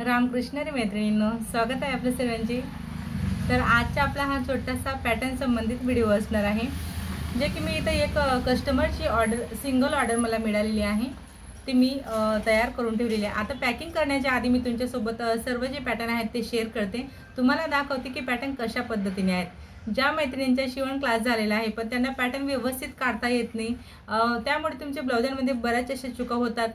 रामकृष्णारी मैत्रिणींनो स्वागत आहे आपल्या सर्वांची. तर आजचा आपला हा छोटासा पॅटर्न संबंधित व्हिडिओ असणार आहे जे की मी इथं एक कस्टमरची ऑर्डर सिंगल ऑर्डर मला मिळालेली आहे. ती मी तयार करून ठेवलेली आहे. आता पॅकिंग करण्याच्या आधी मी तुमच्यासोबत सर्व जे पॅटर्न आहेत ते शेअर करते. तुम्हाला दाखवते की पॅटर्न कशा पद्धतीने आहेत. ज्या मैत्रिणींचा शिवण क्लास झालेला आहे पण त्यांना पॅटर्न व्यवस्थित काढता येत नाही. त्यामुळे तुमच्या ब्लाउजांमध्ये बऱ्याच अशा चुका होतात.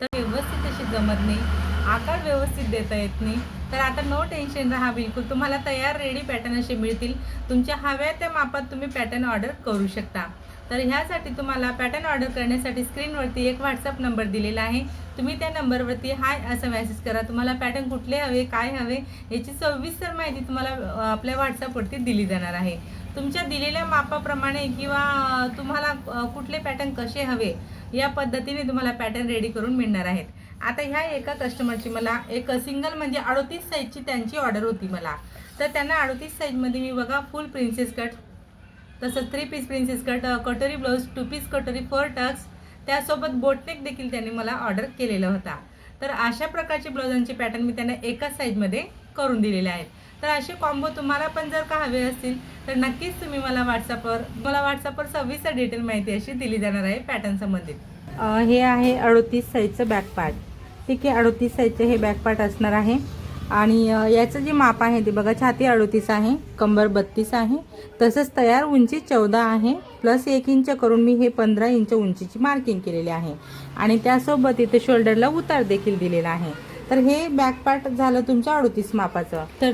तर व्यवस्थित अशी जमत नाही. आकार व्यवस्थित देता येत नाही. तर आता नो टेन्शन राहा बिलकुल. तुम्हाला तयार रेडी पॅटर्न असे मिळतील. तुमच्या हव्या त्या मापात तुम्ही पॅटर्न ऑर्डर करू शकता. तर ह्यासाठी तुम्हाला पॅटर्न ऑर्डर करण्यासाठी स्क्रीनवरती एक व्हॉट्सअप नंबर दिलेला आहे. तुम्ही त्या नंबरवरती हाय असं मेसेज करा. तुम्हाला पॅटर्न कुठले हवे काय हवे याची सविस्तर माहिती तुम्हाला आपल्या व्हॉट्सअपवरती दिली जाणार आहे. तुमच्या दिलेल्या मापाप्रमाणे किंवा तुम्हाला कुठले पॅटर्न कसे हवे या पद्धतीने तुम्हाला पॅटर्न रेडी करून मिळणार आहेत. आता ह्या एका कस्टमरची मला एक सिंगल म्हणजे अडोतीस साईजची त्यांची ऑर्डर होती मला. तर त्यांना अडोतीस साईजमध्ये मी बघा फुल प्रिन्सेस कट तसंच थ्री पीस प्रिन्सेस कट कटोरी ब्लाऊज टू पीस कटोरी फोर टक्स त्यासोबत बोटनेक देखील त्यांनी मला ऑर्डर केलेला होता. तर अशा प्रकारचे ब्लाउजांचे पॅटर्न मी त्यांना एकाच साईजमध्ये करून दिलेले आहेत. तर असे कॉम्बो तुम्हाला पण जर का हवे असतील तर नक्कीच तुम्ही मला व्हॉट्सअपवर मला व्हॉट्सअपवर सविस्तर डिटेल माहिती अशी दिली जाणार आहे पॅटर्न संबंधित. हे आहे अडोतीस साईजचं बॅक पार्ट ठीक आहे अडोतीस साईजचं हे बॅक पार्ट असणार आहे. आणि याचं जे माप आहे ते बघा छाती अडोतीस आहे कंबर बत्तीस आहे. तसंच तयार उंची चौदा आहे प्लस एक इंच करून मी हे पंधरा इंच उंचीची मार्किंग केलेली आहे. आणि त्यासोबत इथे शोल्डरला उतार देखील दिलेला आहे. तर हे बॅक पार्ट झालं तुमच्या अडोतीस मापाचं. तर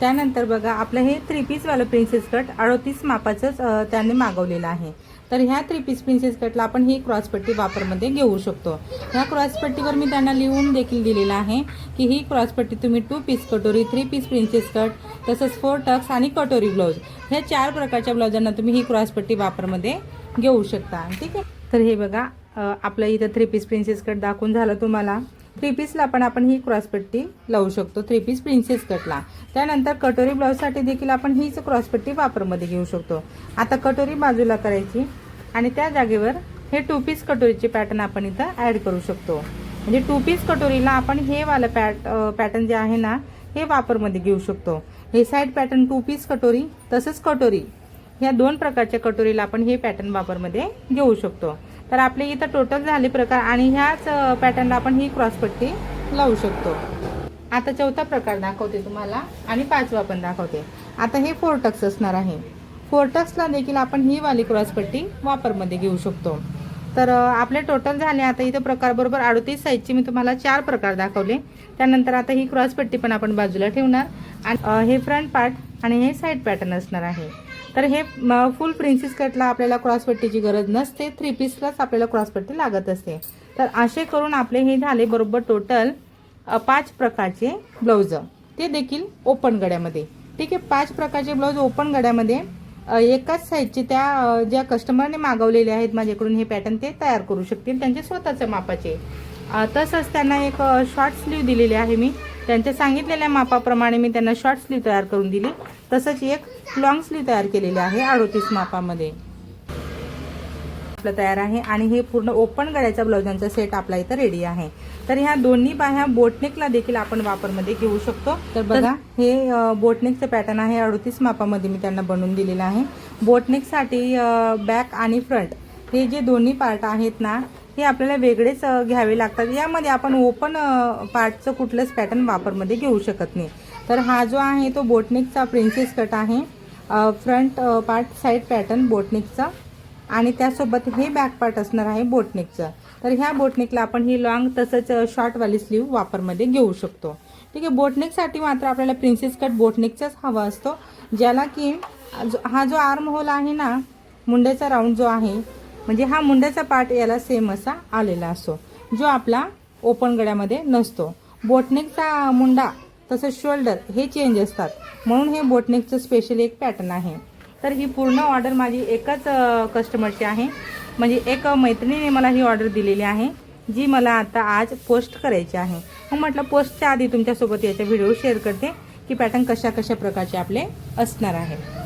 त्यानंतर बघा आपलं हे थ्री पीसवालं प्रिन्सेस कट अडोतीस मापाचंच त्याने त्यांनी मागवलेलं आहे. तर ह्या थ्री पीस प्रिन्सेस कटला आपण ही क्रॉसपट्टी वापरमध्ये घेऊ शकतो. ह्या क्रॉसपट्टीवर मी त्यांना लिहून देखील दिलेलं आहे की ही क्रॉसपट्टी तुम्ही टू पीस कटोरी थ्री पीस प्रिन्सेस कट तसंच फोर टक्स आणि कटोरी ब्लाऊज ह्या चार प्रकारच्या ब्लाऊजांना तुम्ही ही क्रॉसपट्टी वापरमध्ये घेऊ शकता. ठीक आहे? तर हे बघा आपलं इथं थ्री पीस प्रिन्सेस कट दाखवून झालं तुम्हाला. थ्री पीसला पण आपण ही क्रॉसपट्टी लावू शकतो थ्री पीस प्रिन्सेस कटला. त्यानंतर कटोरी ब्लाऊजसाठी देखील आपण हीच क्रॉसपट्टी वापरमध्ये घेऊ शकतो. आता कटोरी बाजूला करायची आणि त्या जागेवर हे टू पीस कटोरीचे पॅटर्न आपण इथं ॲड करू शकतो. म्हणजे टू पीस कटोरीला आपण हे वालं पॅट पॅटर्न जे आहे ना हे वापरमध्ये घेऊ शकतो. हे साईड पॅटर्न टू पीस कटोरी तसंच कटोरी. ह्या दोन प्रकारच्या कटोरीला आपण हे पॅटर्न वापरमध्ये घेऊ शकतो. तर आपले इथं टोटल झाले प्रकार आणि ह्याच पॅटर्नला आपण ही क्रॉसपट्टी लावू शकतो. आता चौथा प्रकार दाखवते तुम्हाला आणि पाचवा पण दाखवते. आता हे फोर टक्स असणार आहे. फोर टक्सला देखील आपण ही वाली क्रॉसपट्टी वापरमध्ये घेऊ शकतो. तर आपले टोटल झाले. आता इथं प्रकार बरोबर अडतीस साईजची मी तुम्हाला चार प्रकार दाखवले. त्यानंतर आता ही क्रॉसपट्टी पण आपण बाजूला ठेवणार. आणि हे फ्रंट पार्ट आणि हे साईड पॅटर्न असणार आहे. तर हे फुल प्रिन्सेस कटला आपल्याला क्रॉसपट्टीची गरज नसते. थ्री पीसलाच आपल्याला क्रॉसपट्टी लागत असते. तर असे करून आपले हे झाले बरोबर टोटल पाच प्रकारचे ब्लाऊज ते देखील ओपन गड्यामध्ये. ठीक आहे पाच प्रकारचे ब्लाऊज ओपन गड्यामध्ये एकाच साईजचे त्या ज्या कस्टमरने मागवलेले आहेत माझ्याकडून हे पॅटर्न ते तयार करू शकतील त्यांचे स्वतःच्या मापाचे. तसंच त्यांना एक शॉर्ट स्लीव दिलेली आहे मी. त्यांच्या सांगितलेल्या मापाप्रमाणे मी त्यांना शॉर्ट स्लीव तयार करून दिली. तसंच एक लॉंग स्लीव तयार केलेली आहे अडोतीस मापामध्ये. आपलं तयार आहे आणि हे पूर्ण ओपन गळ्याच्या ब्लाउजांचा सेट आपला इथं रेडी आहे. तर ह्या दोन्ही बाह्या बोटनेकला देखील आपण वापरमध्ये घेऊ शकतो. तर बघा. हे बोटनेकचं पॅटर्न आहे अडतीस मापामध्ये मी त्यांना बनवून दिलेलं आहे. बोटनेकसाठी बॅक आणि फ्रंट हे जे दोन्ही पार्ट आहेत ना हे आपल्याला वेगळेच घ्यावे लागतात. यामध्ये आपण ओपन पार्टचं कुठलंच पॅटर्न वापरमध्ये घेऊ शकत नाही. तर हा जो आहे तो बोटनिकचा प्रिन्सेस कट आहे. फ्रंट पार्ट साईड पॅटर्न बोटनिकचा आणि त्यासोबत हे बॅक पार्ट असणार आहे बोटनिकचं तर ह्या बोटनिकला आपण ही लॉंग तसंच शॉर्टवाली स्लीव वापरमध्ये घेऊ शकतो. ठीक आहे बोटनेकसाठी मात्र आपल्याला प्रिन्सेस कट बोटनेकचाच हवा असतो. ज्याला की जो- हा जो आर्म होल आहे ना मुंड्याचा राऊंड जो आहे म्हणजे हा मुंड्याचा पार्ट याला सेम असा आलेला असतो. जो आपला ओपन गळ्यामध्ये नसतो. बोटनेकचा मुंडा तसंच शोल्डर हे चेंज असतात. म्हणून हे बोटनेकचं स्पेशल एक पॅटर्न आहे. तर ही पूर्ण ऑर्डर माझी एकच कस्टमरची आहे. म्हणजे एक मैत्रिणीने मला ही ऑर्डर दिलेली आहे जी मला आता आज पोस्ट करायची आहे. मग म्हटलं पोस्टच्या आधी तुमच्यासोबत याचा व्हिडिओ शेअर करते की पॅटर्न कशा कशा प्रकारचे आपले असणार आहे.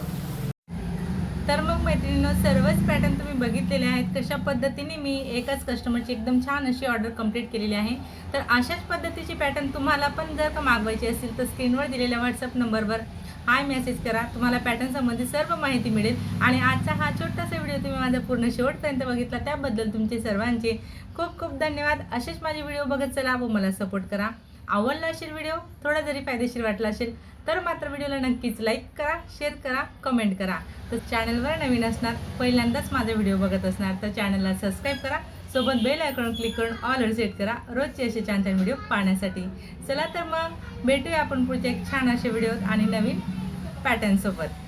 मैत्रिणींनो सर्वच पॅटर्न तुम्ही बघितलेले आहेत. कशा पद्धतीने मी एकाच कस्टमरची एकदम छान अशी ऑर्डर कंप्लीट केलेली आहे. तर अशाच पद्धतीची पॅटर्न तुम्हाला पण जर का मागवायची असेल तर स्क्रीनवर दिलेल्या व्हॉट्सअप नंबरवर हाय मेसेज करा. तुम्हाला पॅटर्न संबंधी सर्व माहिती मिळेल. आणि आजचा हा छोटासा व्हिडिओ तुम्ही माझा पूर्ण शेवटपर्यंत बघितला त्याबद्दल तुमचे सर्वांचे खूप खूप धन्यवाद. असेच माझे व्हिडिओ बघत चला व मला सपोर्ट करा. आवडला असेल व्हिडिओ थोडा जरी फायदेशीर वाटला असेल तर मात्र व्हिडिओला नक्कीच लाईक करा शेअर करा कमेंट करा. तर चॅनलवर नवीन असणार पहिल्यांदाच माझा व्हिडिओ बघत असणार तर चॅनलला सबस्क्राईब करा. सोबत बेल आयकॉन क्लिक करून ऑलर सेट करा रोजचे असे छान छान व्हिडिओ पाहण्यासाठी. चला तर मग भेटूया आपण पुढच्या एक छान असे व्हिडिओ आणि नवीन पॅटर्नसोबत